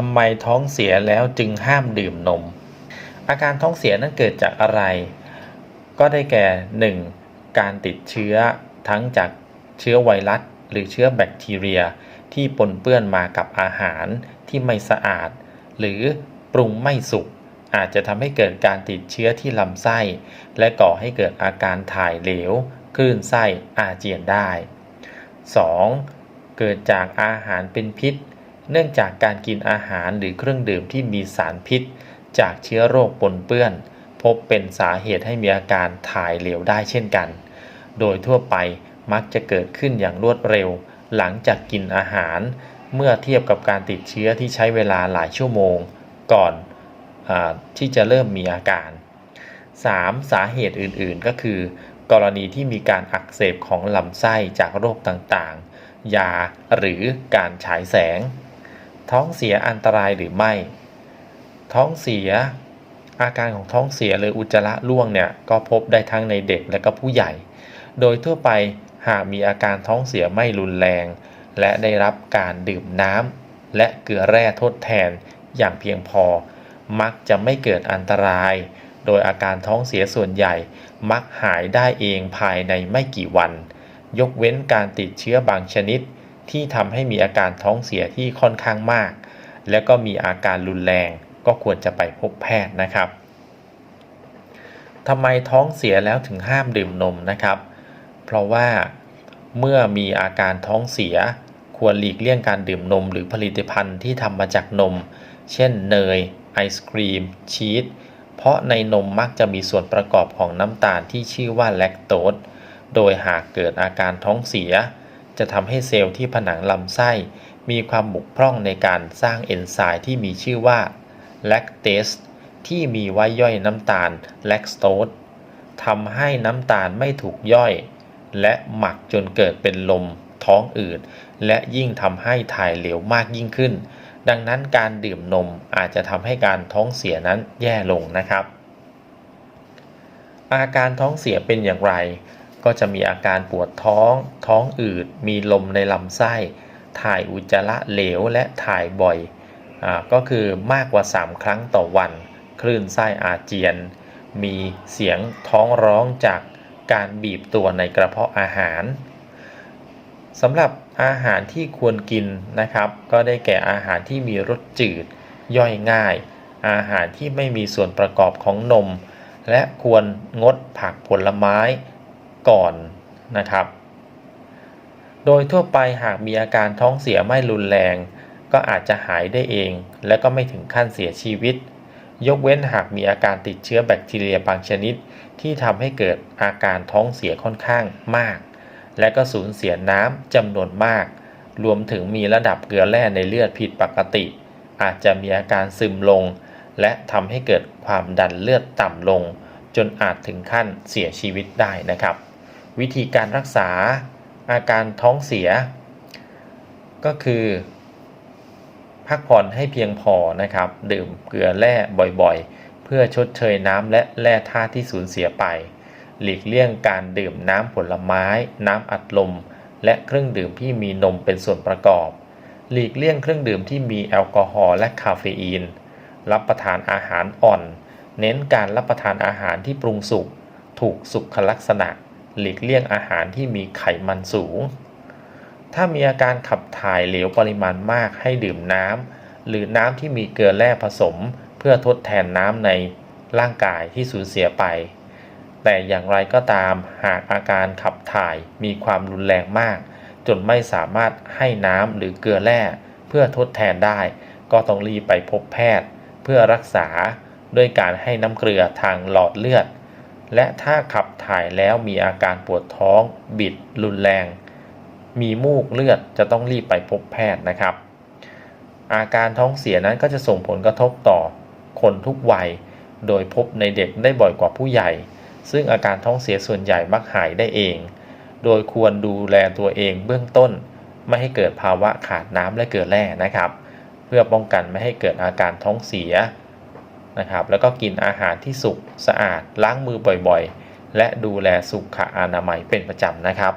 ทำไมท้องเสียแล้วจึงห้ามดื่มนม อาการท้องเสียนั้นเกิดจากอะไร ก็ได้แก่ 1. การติดเชื้อทั้งจากเชื้อไวรัส หรือเชื้อแบคทีเรีย ที่ปนเปื้อนมากับอาหารที่ไม่สะอาด หรือปรุงไม่สุกอาจจะทำให้เกิดการติดเชื้อที่ลำไส้ และก่อให้เกิดอาการถ่ายเหลว คลื่นไส้อาเจียนได้ 2. เกิดจากอาหารเป็นพิษ เนื่องจากการกินอาหารหรือเครื่องดื่มที่มีสารพิษ จากเชื้อโรคปนเปื้อน พบเป็นสาเหตุให้มีอาการถ่ายเหลวได้เช่นกัน โดยทั่วไปมักจะเกิดขึ้นอย่างรวดเร็ว หลังจากกินอาหาร เมื่อเทียบกับการติดเชื้อที่ใช้เวลาหลายชั่วโมง ก่อนอที่จะเริ่มมีอาการ 3. สาเหตุอื่นๆ ก็คือ กรณีที่มีการอักเสบของลำไส้จากโรคต่างๆ ยาหรือการฉายแสง ท้องเสียอันตรายหรือไม่ ท้องเสีย อาการของท้องเสียหรืออุจจาระร่วงเนี่ยก็พบได้ทั้งในเด็กและก็ผู้ใหญ่ โดยทั่วไปหากมีอาการท้องเสียไม่รุนแรง และได้รับการดื่มน้ำและเกลือแร่ทดแทนอย่างเพียงพอ มักจะไม่เกิดอันตราย โดยอาการท้องเสียส่วนใหญ่ มักหายได้เองภายในไม่กี่วัน ยกเว้นการติดเชื้อบางชนิด ที่ทำให้มีอาการท้องเสียที่ค่อนข้างมาก และก็มีอาการรุนแรงก็ควรจะไปพบแพทย์นะครับทำไมท้องเสียแล้วถึงห้ามดื่มนมนะครับ เพราะว่าเมื่อมีอาการท้องเสีย ควรหลีกเลี่ยงการดื่มนม หรือผลิตภัณฑ์ที่ทำมาจากนม เช่นเนย ไอศครีม ชีสเพราะในนมมักจะมีส่วนประกอบของน้ำตาลที่ชื่อว่าแลคโตสโดยหากเกิดอาการท้องเสีย จะทำให้เซลล์ที่ผนังลำไส้ มีความบกพร่องในการสร้างเอนไซม์ที่มีชื่อว่าแลคเตสที่มีไว้ย่อยน้ำตาลแลคโตสทำให้น้ำตาลไม่ถูกย่อย และหมักจนเกิดเป็นลมท้องอืดและยิ่งทำให้ถ่ายเหลวมากยิ่งขึ้น ดังนั้นการดื่มนมอาจจะทำให้การท้องเสียนั้นแย่ลงนะครับ อาการท้องเสียเป็นอย่างไร ก็จะมีอาการปวดท้อง ท้องอืด มีลมในลำไส้ ถ่ายอุจจาระเหลวและถ่ายบ่อยอก็คือมากกว่า 3 ครั้งต่อวัน คลื่นไส้อาเจียน มีเสียงท้องร้องจากการบีบตัวในกระเพาะอาหารสำหรับอาหารที่ควรกินนะครับ ก็ได้แก่อาหารที่มีรสจืด ย่อยง่าย อาหารที่ไม่มีส่วนประกอบของนม และควรงดผักผลไม้ ก่อนนะครับ โดยทั่วไปหากมีอาการท้องเสียไม่รุนแรง ก็อาจจะหายได้เอง และก็ไม่ถึงขั้นเสียชีวิต ยกเว้นหากมีอาการติดเชื้อแบคทีเรียบางชนิด ที่ทำให้เกิดอาการท้องเสียค่อนข้างมาก และก็สูญเสียน้ำจำนวนมาก รวมถึงมีระดับเกลือแร่ในเลือดผิดปกติ อาจจะมีอาการซึมลง และทำให้เกิดความดันเลือดต่ำลงจนอาจถึงขั้นเสียชีวิตได้นะครับ วิธีการรักษาอาการท้องเสีย ก็คือ พักผ่อนให้เพียงพอนะครับ ดื่มเกลือแร่บ่อยๆ เพื่อชดเชยน้ำและแร่ธาตุที่สูญเสียไป หลีกเลี่ยงการดื่มน้ำผลไม้ น้ำอัดลม และเครื่องดื่มที่มีนมเป็นส่วนประกอบ หลีกเลี่ยงเครื่องดื่มที่มีแอลกอฮอล์และคาเฟอีน รับประทานอาหารอ่อน เน้นการรับประทานอาหารที่ปรุงสุกถูกสุขลักษณะ หลีกเลี่ยงอาหารที่มีไขมันสูง ถ้ามีอาการขับถ่ายเหลวปริมาณมากให้ดื่มน้ำหรือน้ำที่มีเกลือแร่ผสม เพื่อทดแทนน้ำในร่างกายที่สูญเสียไป แต่อย่างไรก็ตามหากอาการขับถ่ายมีความรุนแรงมาก จนไม่สามารถให้น้ำหรือเกลือแร่เพื่อทดแทนได้ ก็ต้องรีบไปพบแพทย์ เพื่อรักษาด้วยการให้น้ำเกลือทางหลอดเลือด และถ้าขับถ่ายแล้วมีอาการปวดท้อง บิด รุนแรง มีมูกเลือดจะต้องรีบไปพบแพทย์นะครับ อาการท้องเสียนั้นก็จะส่งผลกระทบต่อคนทุกวัย โดยพบในเด็กได้บ่อยกว่าผู้ใหญ่ ซึ่งอาการท้องเสียส่วนใหญ่มักหายได้เอง โดยควรดูแลตัวเองเบื้องต้น ไม่ให้เกิดภาวะขาดน้ำและเกลือแร่นะครับ เพื่อป้องกันไม่ให้เกิดอาการท้องเสีย นะครับ แล้วก็กินอาหารที่สุกสะอาดล้างมือบ่อยๆ และดูแลสุขอนามัยเป็นประจำนะครับ